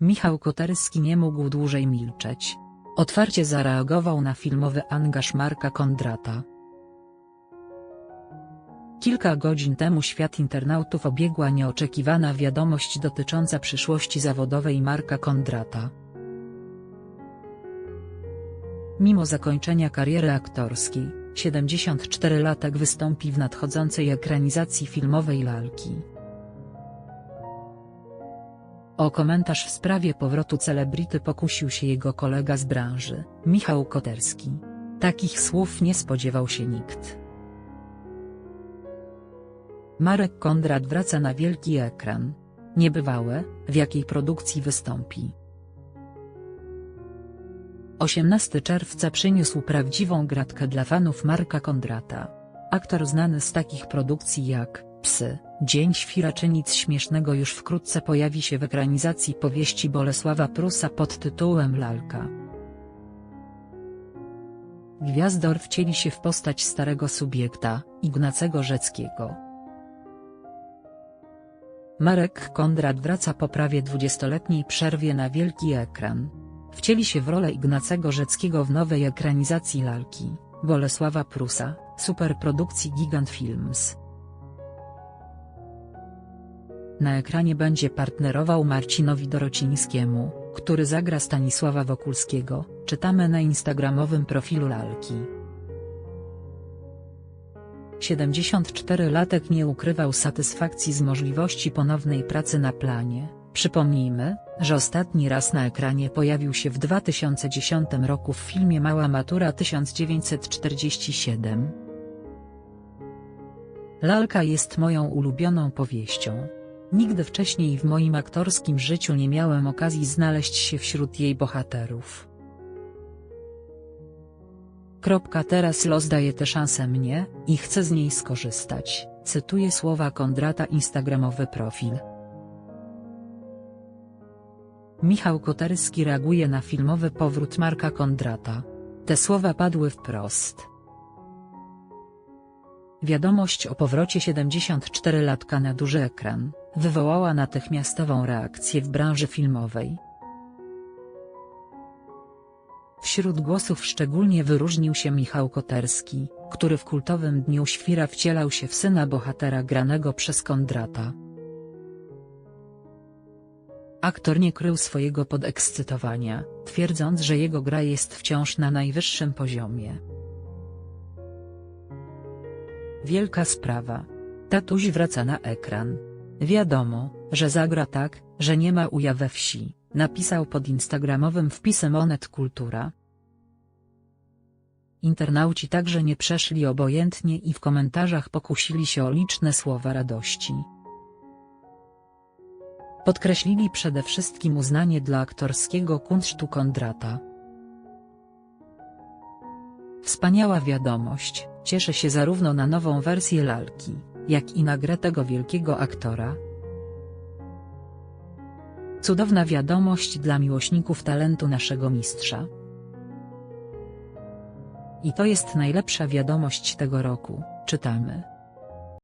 Michał Koterski nie mógł dłużej milczeć. Otwarcie zareagował na filmowy angaż Marka Kondrata. Kilka godzin temu świat internautów obiegła nieoczekiwana wiadomość dotycząca przyszłości zawodowej Marka Kondrata. Mimo zakończenia kariery aktorskiej, 74-latek wystąpi w nadchodzącej ekranizacji filmowej Lalki. O komentarz w sprawie powrotu celebryty pokusił się jego kolega z branży, Michał Koterski. Takich słów nie spodziewał się nikt. Marek Kondrat wraca na wielki ekran. Niebywałe, w jakiej produkcji wystąpi. 18 czerwca przyniósł prawdziwą gratkę dla fanów Marka Kondrata. Aktor znany z takich produkcji jak Psy, Dzień Świra czy nic śmiesznego już wkrótce pojawi się w ekranizacji powieści Bolesława Prusa pod tytułem Lalka. Gwiazdor wcieli się w postać starego subiekta, Ignacego Rzeckiego. Marek Kondrat wraca po prawie dwudziestoletniej przerwie na wielki ekran. Wcieli się w rolę Ignacego Rzeckiego w nowej ekranizacji Lalki, Bolesława Prusa, superprodukcji Gigant Films. Na ekranie będzie partnerował Marcinowi Dorocińskiemu, który zagra Stanisława Wokulskiego, czytamy na instagramowym profilu Lalki. 74-latek nie ukrywał satysfakcji z możliwości ponownej pracy na planie. Przypomnijmy, że ostatni raz na ekranie pojawił się w 2010 roku w filmie Mała Matura 1947. Lalka jest moją ulubioną powieścią. Nigdy wcześniej w moim aktorskim życiu nie miałem okazji znaleźć się wśród jej bohaterów. Kropka teraz los daje tę szansę mnie, i chcę z niej skorzystać, cytuję słowa Kondrata instagramowy profil. Michał Koterski reaguje na filmowy powrót Marka Kondrata. Te słowa padły wprost. Wiadomość o powrocie 74-latka na duży ekran, wywołała natychmiastową reakcję w branży filmowej. Wśród głosów szczególnie wyróżnił się Michał Koterski, który w kultowym Dniu Świra wcielał się w syna bohatera granego przez Kondrata. Aktor nie krył swojego podekscytowania, twierdząc że jego gra jest wciąż na najwyższym poziomie. Wielka sprawa. Tatuś wraca na ekran. Wiadomo, że zagra tak, że nie ma uja we wsi, napisał pod instagramowym wpisem Onet Kultura. Internauci także nie przeszli obojętnie i w komentarzach pokusili się o liczne słowa radości. Podkreślili przede wszystkim uznanie dla aktorskiego kunsztu Kondrata. Wspaniała wiadomość, cieszę się zarówno na nową wersję lalki, jak i na grę tego wielkiego aktora. Cudowna wiadomość dla miłośników talentu naszego mistrza. I to jest najlepsza wiadomość tego roku, czytamy.